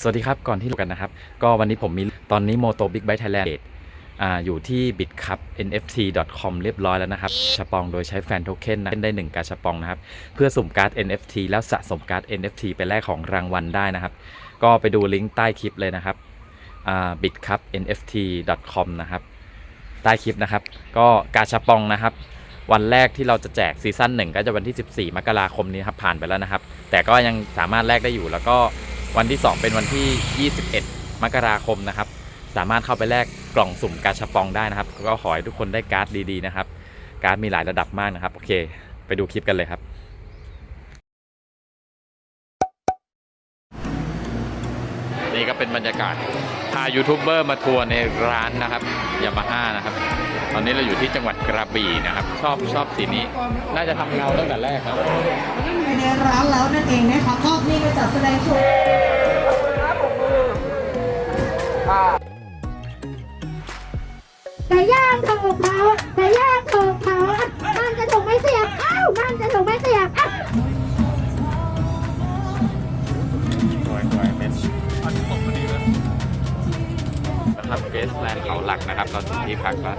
สวัสดีครับ ก่อนที่เรากันนะครับ ก็วันนี้ผมมีตอนนี้ Moto Big Bike Thailand อ่าอยู่ที่ bitcup nft.com เรียบร้อยแล้วนะครับชาปองโดยใช้แฟนโทเค็นนะเล่นได้ 1 การชาปองนะครับ เพื่อสุ่มการ์ด NFT แล้วสะสมการ์ด NFT ไปแลกของรางวัลได้นะครับ ก็ไปดูลิงก์ใต้คลิปเลยนะครับอ่า bitcup nft.com นะครับ ใต้คลิปนะครับ ก็การชาปองนะครับ วันแรกที่เราจะแจกซีซั่นหนึ่งก็จะวันที่ 14 มกราคมนี้ครับผ่านไปแล้วนะครับ แต่ก็ยังสามารถแลกได้อยู่แล้วก็ วันที่ 2 เป็นวันที่ 21 มกราคมนะครับ สามารถเข้าไปแลกกล่องสุ่มการชาปองได้นะครับ ก็ขอให้ทุกคนได้การ์ดดีๆนะครับ การ์ดมีหลายระดับมากนะครับ โอเค ไปดูคลิปกันเลยครับ นี่ก็เป็นบรรยากาศพายูทูบเบอร์มาทัวร์ในร้านนะครับยามาฮ่านะครับ ตอนนี้เราอยู่ที่จังหวัดกระบี่นะครับ ชอบชอบสีนี้ น่าจะทำเงาตั้งแต่แรกครับอยู่ในร้านแล้วนั่นเองนะคะก็นี่ก็จัดแสดงโชว์ไก่ย่างถูกเผาไก่ย่างถูกเผาบ้านจะถูกไม่เสียบอ้าวบ้านจะถูกไม่เสียบอ้าวสวยสวยเป็นนะครับเกสแลนด์เขาหลักนะครับเราถึงที่พักแล้ว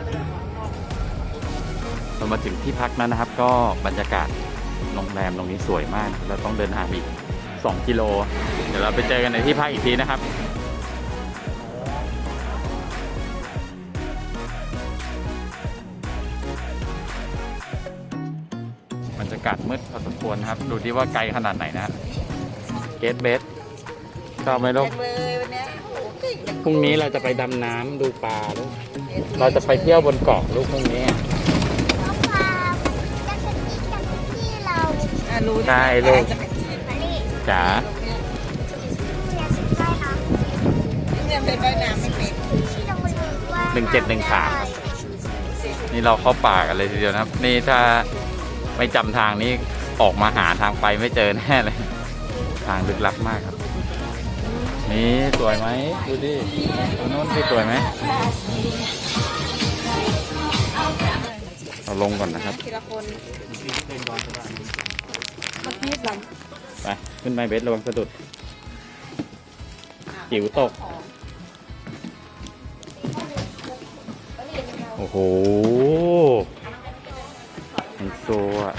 เรามาถึงที่พักนั้นนะครับ ก็บรรยากาศโรงแรมตรงนี้สวยมาก เราต้องเดินทางอีก 2 กิโล เดี๋ยวเราไปเจอกันในที่พักอีกทีนะครับบรรยากาศมืดพอสมควรนะครับ ดูดิว่าไกลขนาดไหนนะเกสเบสชอบไหมลูกเลยวันนี้โอ้เก่งพรุ่งนี้เราจะไปดำน้ำดูปลาลูกเราจะไปเที่ยวบนเกาะลูกพรุ่งนี้น้ รู้ใช่ลูกมาดิจ๋าเสียสิบได้นะเนี่ยเป็นว่ายน้ำไม่เป็นที่โรงเรียนว่าหนึ่งเจ็ดหนึ่งสามนี่เราเข้าป่ากันเลยทีเดียวนะครับ นี่ถ้าไม่จำทางนี้ออกมาหาทางไปไม่เจอแน่เลย ทางลึกลับมากครับ นี่สวยไหมดูดิตรงโน้นที่สวยไหมเราลงก่อนนะครับ ทีละคน เมื่อกี้หลังไปขึ้นไปเบสระวังสะดุด จิ๋วตก โอ้โหไฮโซอะ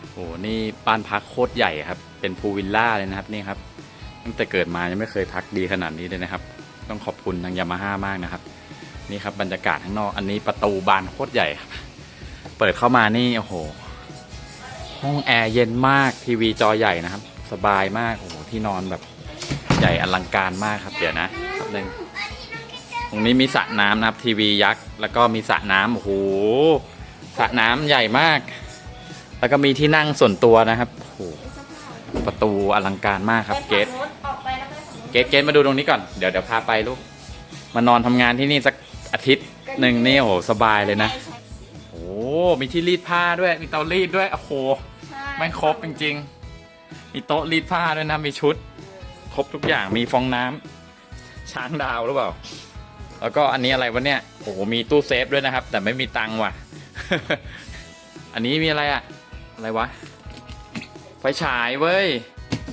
โอ้โหนี่บ้านพักโคตรใหญ่ครับ เป็นพูลวิลล่าเลยนะครับนี่ครับ ตั้งแต่เกิดมายังไม่เคยพักดีขนาดนี้เลยนะครับ ต้องขอบคุณทางยามาฮ่ามากนะครับ นี่ครับบรรยากาศข้างนอก อันนี้ประตูบานโคตรใหญ่ครับ เปิดเข้ามานี่โอ้โห ห้องแอร์เย็นมากทีวีจอใหญ่นะครับ สบายมากโอ้โหที่นอนแบบใหญ่อลังการมากครับ เดี๋ยวนะแป๊บนึงตรงนี้มีสระน้ำนะครับทีวียักษ์แล้วก็มีสระน้ำโอ้โหสระน้ำใหญ่มาก แล้วก็มีที่นั่งส่วนตัวนะครับโอ้โหประตูอลังการมากครับ เกตเกตเกตมาดูตรงนี้ก่อนเดี๋ยวเดี๋ยวพาไปลูกมานอนทำงานที่นี่สักอาทิตย์หนึ่งนี่โอ้โหสบายเลยนะโอ้โหมีที่รีดผ้าด้วยมีเตารีดด้วยโอ้โห แม่งครบจริงๆ มีโต๊ะรีดผ้าด้วยนะมีชุด ครบทุกอย่างมีฟองน้ำช้างดาวหรือเปล่า แล้วก็อันนี้อะไรวะเนี่ยโอ้โหมีตู้เซฟด้วยนะครับ แต่ไม่มีตังค์ว่ะ อันนี้มีอะไรอะอะไรวะ ไฟฉายเว้ย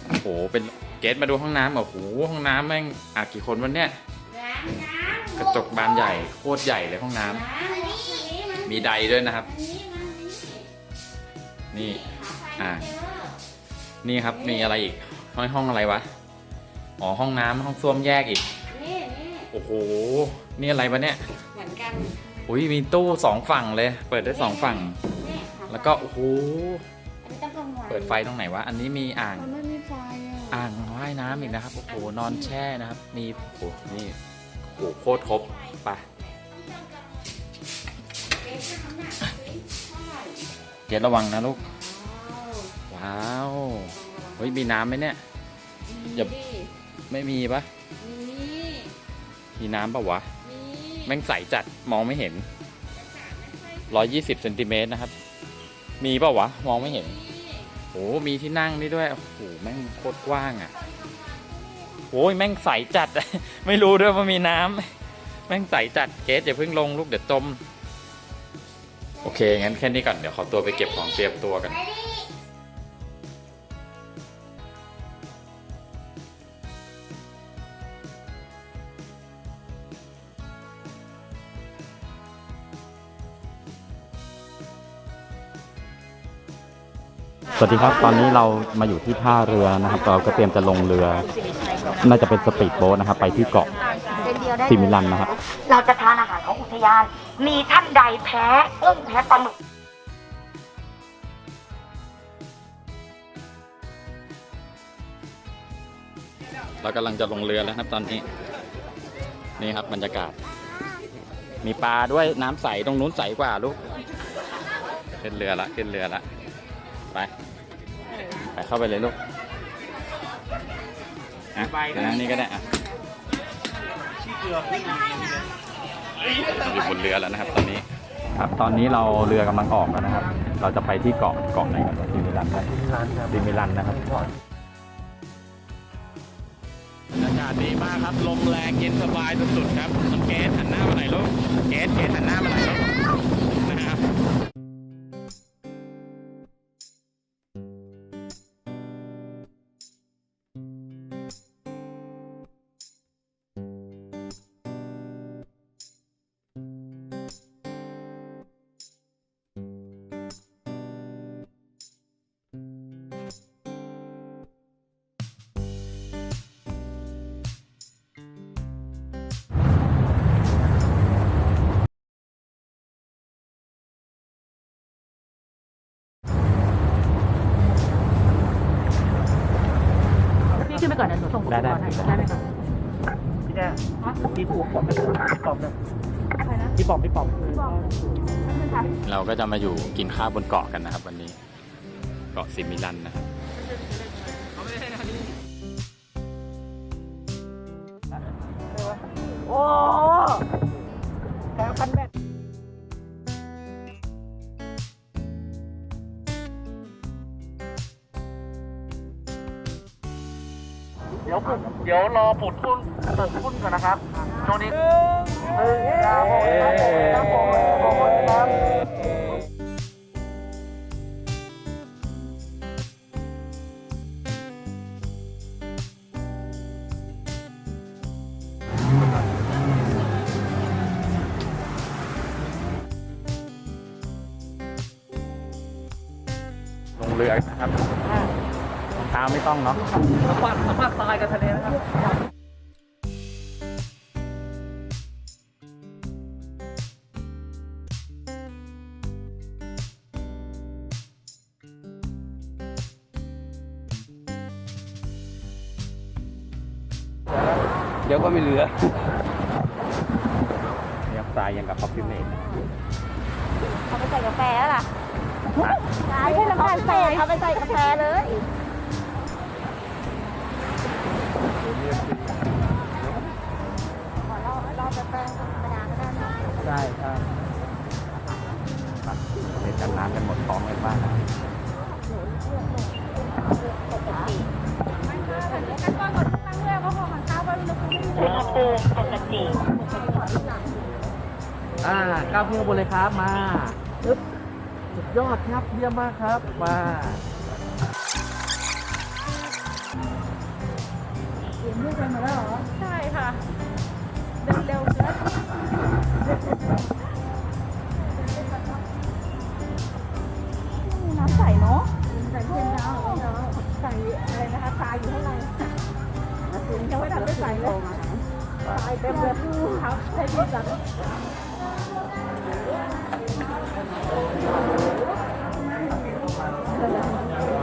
โอ้โหเป็นเกตมาดูห้องน้ำโอ้โหห้องน้ำแม่งอะกี่คนวันเนี่ยกระจกบานใหญ่โคตรใหญ่เลยห้องน้ำมีใดด้วยนะครับ นี่ อ่า นี่ครับ มีอะไรอีก ห้องห้องอะไรวะ อ๋อ ห้องน้ำห้องส้วมแยกอีกโอ้โห นี่อะไรวะเนี่ย เหมือนกันอุ้ยมีตู้สองฝั่งเลย เปิดได้สองฝั่งแล้วก็ โอ้โหเปิดไฟตรงไหนวะ อันนี้มีอ่าง มันไม่มีไฟอะอ่างว่ายน้ำอีกนะครับ โอ้โห นอนแช่นะครับ มีโอ้โหนี่ โอ้โหโคตรครบไปเกดระวังนะลูก ว้าวเฮ้ยมีน้ำไหมเนี่ย อย่าไม่มีปะมีน้ำปะวะแม่งใสจัดมองไม่เห็น 120เซนติเมตรนะครับ มีปะวะ มองไม่เห็นโอ้มีที่นั่งนี่ด้วยโอ้โหแม่งโคตรกว้างอะโอ้ยแม่งใสจัด ไม่รู้ด้วยว่ามีน้ำแม่งใสจัดเกสอย่าเพิ่งลงลูกเดี๋ยวจม โอเคงั้นแค่นี้ก่อนเดี๋ยวขอตัวไปเก็บของเตรียมตัวกันส วัสดีครับตอนนี้เรามาอยู่ที่ท่าเรือนะครับ เราก็เตรียมจะลงเรือ น่าจะเป็นสปีดโบ๊ทนะครับ ไปที่เกาะเป็นเดียวได้ซิมิลันนะครับ เราจะทานอาหารของอุทยาน มีท่านใดแพ้กุ้งแพ้ปลาหมึกเรากำลังจะลงเรือแล้วครับตอนนี้ นี่ครับบรรยากาศ มีปลาด้วยน้ำใสตรงนู้นใสกว่าลูก ขึ้นเรือละขึ้นเรือละ ไป ไปเข้าไปเลยลูกอะนั่งนี่ก็ได้อะอยู่บนเรือแล้วนะครับ ตอนนี้ ครับตอนนี้เราเรือกำลังออกแล้วนะครับ เราจะไปที่เกาะเกาะไหนกันซิมิลันนะซิมิลันนะครับอากาศดีมากครับลมแรงเย็นสบายสุดๆครับน้องเกสหันหน้ามาหน่อยลูกเกสเกสหันหน้ามาหน่อยลูก ได้ได้พี่แดงพี่ผูกผมพี่ปอมเลยพี่ปอมพี่ปอมเราก็จะมาอยู่กินข้าวบนเกาะกันนะครับ วันนี้ เกาะซิมิลันนะครับโอ้แก้วคันแบต ดี๋ยวผมเดี๋ยวรอผลคุณเปิดคุณก่อนนะครับช่วงนี้หนึ่งครับผมครับผมขอบคุณครับลงเรือนะครับ รองเท้าไม่ต้องเนาะสัมผัสสัมผัสทรายกับทะเลนะครับเดี๋ยวก็ไม่เหลือนี่ครับทรายยังกับคอฟฟี่เมดเขาไปใส่กาแฟแล้วล่ะไม่ใช่น้ำตาลใส่เขาไปใส่กาแฟเลย ขอรอรอแป้งธรรมดาก็ได้นะใช่ใช่เล่นกันน้ำกันหมดท้องเลยบ้างนะอุณหภูมิปกติอ่าก้าวขึ้นข้างบนเลยครับมาปึ๊บสุดยอดครับเยี่ยมมากครับมาเขียนด้วยกันหรอ ใช่ค่ะ ครับใช่ดีจัง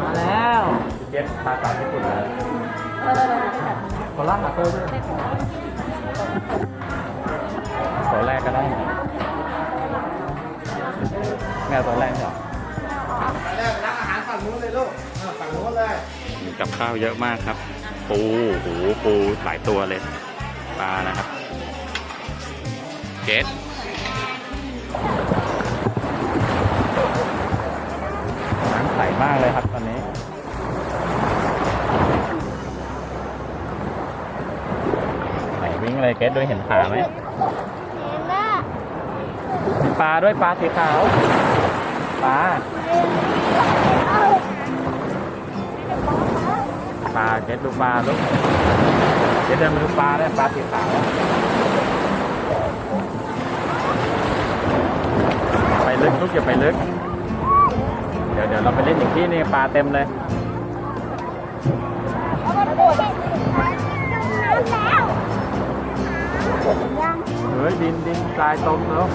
มาแล้วเย็ดภาษาญี่ปุ่นเลยขอล่างหาตัวด้วยตัวแรกก็ได้แม่ตัวแรกเหรอมีกับข้าวเยอะมากครับ ปูโอ้โหปูหลายตัวเลยปลานะครับ เกตน้ำใสมากเลยครับตอนนี้ไหนวิ่งเลยเกตด้วยเห็นขาไหมเห็นแล้วปลาด้วยปลาสีขาวปลาปลาเกตดูปลาลูกเกตเดินมาดูปลาได้ปลาสีขาว ลึกลูกอย่าไปลึก เดี๋ยวเดี๋ยวเราไปเล่นอย่างที่นี่ปลาเต็มเลย เฮ้ยดินดินทรายตรงเล้ว